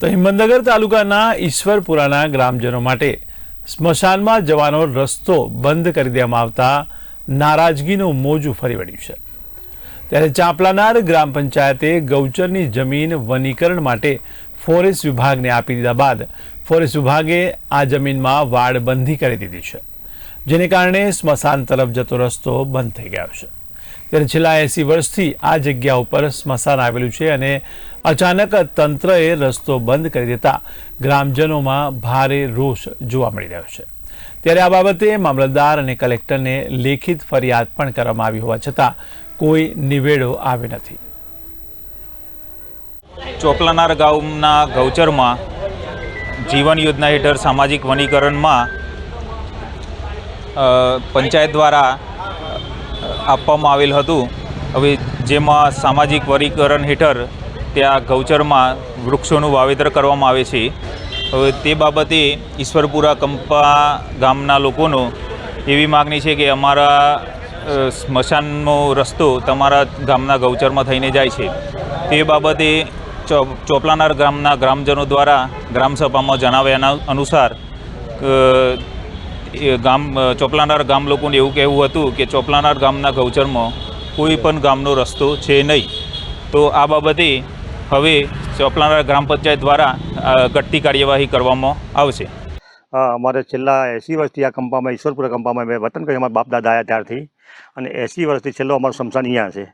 તો હિંમતનગર તાલુકાના ઈશ્વરપુરાના ગ્રામજનો માટે સ્મશાનમાં જવાનો રસ્તો બંધ કરી દેવામાં આવતા નારાજગીનું મોજું ફરી વળ્યું છે. ત્યારે ચાંપલાનાર ગ્રામ પંચાયતે ગૌચરની જમીન વનીકરણ માટે ફોરેસ્ટ વિભાગને આપી દીધા બાદ ફોરેસ્ટ વિભાગે આ જમીનમાં વાડબંધી કરી દીધી છે, જેને કારણે સ્મશાન તરફ જતો રસ્તો બંધ થઈ ગયો છે. ત્યારે છેલ્લા એસી વર્ષથી આ જગ્યા ઉપર સ્મશાન આવેલું છે અને અચાનક તંત્રએ રસ્તો બંધ કરી દેતા ગ્રામજનોમાં ભારે રોષ જોવા મળી રહ્યો છે. ત્યારે આ બાબતે મામલતદાર અને કલેક્ટરને લેખિત ફરિયાદ પણ કરવામાં આવી હોવા છતાં કોઈ નિવેડો આવ્યો નથી. ચોપલાનાર ગામના ગૌચરમાં જીવન યોજના હેઠળ સામાજિક વનીકરણમાં પંચાયત દ્વારા આપવામાં આવેલ હતું. હવે જેમાં સામાજિક વનીકરણ હેઠળ ત્યાં ગૌચરમાં વૃક્ષોનું વાવેતર કરવામાં આવે છે. હવે તે બાબતે ઈશ્વરપુરા કંપા ગામના લોકોનો એવી માગણી છે કે અમારા સ્મશાનનો રસ્તો તમારા ગામના ગૌચરમાં થઈને જાય છે. તે બાબતે ચોપલાનાર ગામના ગ્રામજનો દ્વારા ગ્રામસભામાં જણાવ્યા અનુસાર ગામ ચોપલાનાર ગામ લોકોને એવું કહેવું હતું કે ચોપલાનાર ગામના ગૌચરમાં કોઈ પણ ગામનો રસ્તો છે નહીં. તો આ બાબતે હવે ચોપલાનાર ગ્રામ પંચાયત દ્વારા ઘટતી કાર્યવાહી કરવામાં આવશે. અમારે છેલ્લા એંસી વર્ષથી આ કંપામાં, ઈશ્વરપુરા કંપામાં મેં વતન કર્યું, અમારા બાપ દાદા આવ્યા ત્યારથી. અને એંસી વર્ષથી છેલ્લો અમારો શમશાન અહીંયા છે.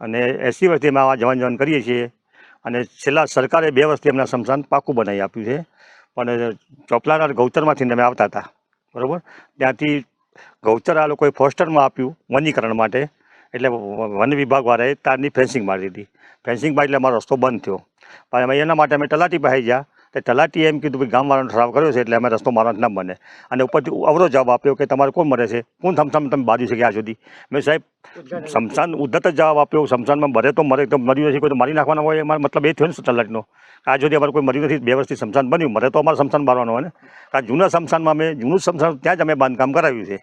અને એંસી વર્ષથી અમે આ જવાન જવાન કરીએ છીએ. અને છેલ્લા સરકારે બે વર્ષથી અમને શમશાન પાકું બનાવી આપ્યું છે. પણ ચોપલાનાર ગૌચરમાંથી અમે આવતા હતા. બરાબર? ત્યાંથી ગૌચર આ લોકોએ ફોસ્ટરમાં આપ્યું વનીકરણ માટે. એટલે વન વિભાગવાળાએ તારની ફેન્સિંગ મારી દીધી. ફેન્સિંગ મારી એટલે અમારો રસ્તો બંધ થયો. પણ એના માટે અમે તલાટી પાસે ગયા. તે તલાટીએ એમ કીધું કે ગામવાળાનો ઠરાવ કર્યો છે એટલે અમે રસ્તો મારવાનો ના બને. અને ઉપરથી અવરો જવાબ આપ્યો કે તમારે કોણ મરે છે? કોણ થમથમ તમે બાજુ છે કે આ સુધી? મેં સાહેબ શમશાન ઉદ્ધત જ જવાબ આપ્યો શમશાનમાં મરે તો મરે તો મર્યું નથી કોઈ તો મારી નાખવાના હોય એમાં મતલબ એ થયો ને તલાટીનો આ સુધી અમારે કોઈ મર્યું નથી બે વર્ષથી શમશાન બન્યું મરે તો અમારે શમશાન મારવાનું હોય ને. આ જૂના શમશાનમાં અમે જૂનું શમશાન ત્યાં જ અમે બાંધકામ કરાવ્યું છે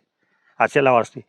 આ છેલ્લા વર્ષથી.